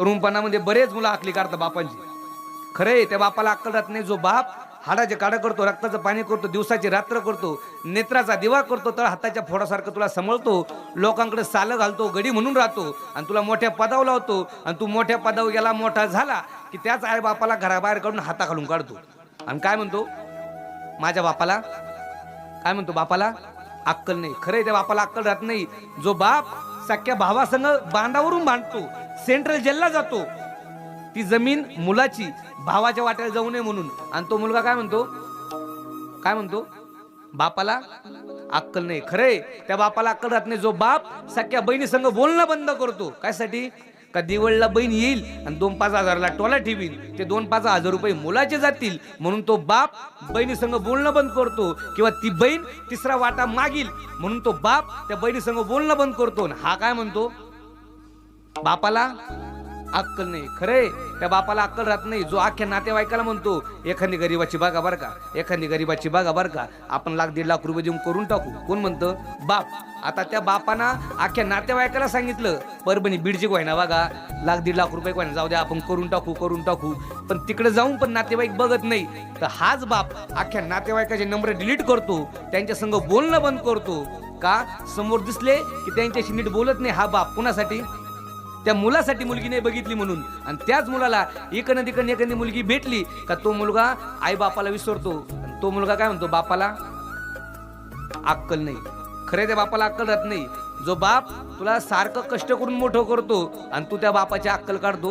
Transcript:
तरुणपणामध्ये बरेच मुलं आखली काढतात बापांची. खरंय त्या बापाला अक्कल राहत नाही. जो बाप हाडाचे काढा करतो रक्ताचं पाणी करतो दिवसाची रात्र करतो नेत्राचा दिवा करतो तर हाताच्या फोडासारखं तुला समळतो लोकांकडे सालं घालतो गडी म्हणून राहतो आणि तुला मोठ्या पदावर लावतो आणि तू मोठ्या पदावर गेला मोठा झाला की त्याच आई बापाला घराबाहेर काढून हाता घालून काढतो. आणि काय म्हणतो? माझ्या बापाला? काय म्हणतो बापाला? अक्कल नाही. खरंय त्या बापाला अक्कल राहत नाही. जो बाप सख्या भावासंग बांधावरून बांधतो. सेंट्रल जेलला जातो. ती जमीन मुलाची भावाच्या वाट्याला जाऊ नये म्हणून. आणि तो मुलगा काय म्हणतो? काय म्हणतो? बापाला अक्कल नाही. खरे त्या बापाला अक्कल राहत नाही. जो बाप सख्या बहिणी संघ बोलणं बंद करतो. काय साठी का दिवळला बहीण येईल आणि दोन पाच हजारला टोला ठेवीन. ते दोन पाच हजार रुपये मुलाचे जातील. म्हणून तो बाप बहिणीसंग बोलणं बंद करतो. किंवा ती बहीण तिसरा वाटा मागील. म्हणून तो बाप त्या बहिणीसंग बोलणं बंद करतो. आणि हा काय म्हणतो? बापाला अक्कल नाही. खरंय त्या बापाला अक्कल राहत नाही. जो अख्ख्या नातेवाईकाला म्हणतो एखादी गरीबाची बागा बरं का एखादी गरीबाची बागा बरं का आपण लाख दीड लाख रुपये देऊन करून टाकू. कोण म्हणतं? बाप. आता त्या बापाना अख्ख्या नातेवाईकाला सांगितलं परभणी बीडची ना बघा लाख दीड लाख रुपये कोयना जाऊ द्या आपण करून टाकू करून टाकू. पण तिकडे जाऊन पण नातेवाईक बघत नाही. तर हाच बाप अख्ख्या नातेवाईकाचे नंबर डिलीट करतो त्यांच्या संग बोलणं बंद करतो. का? समोर दिसले की त्यांच्याशी नीट बोलत नाही हा बाप. कुणासाठी? त्या मुलासाठी मुलगी नाही बघितली म्हणून. आणि त्याच मुलाला इकडनं तिकडनं एखादी मुलगी भेटली का तो मुलगा आई बापाला विसरतो. आणि तो मुलगा काय म्हणतो? बापाला अक्कल नाही. खरे त्या बापाला अक्कल राहत नाही. जो बाप तुला सारखं कष्ट करून मोठं करतो आणि तू त्या बापाची अक्कल काढतो.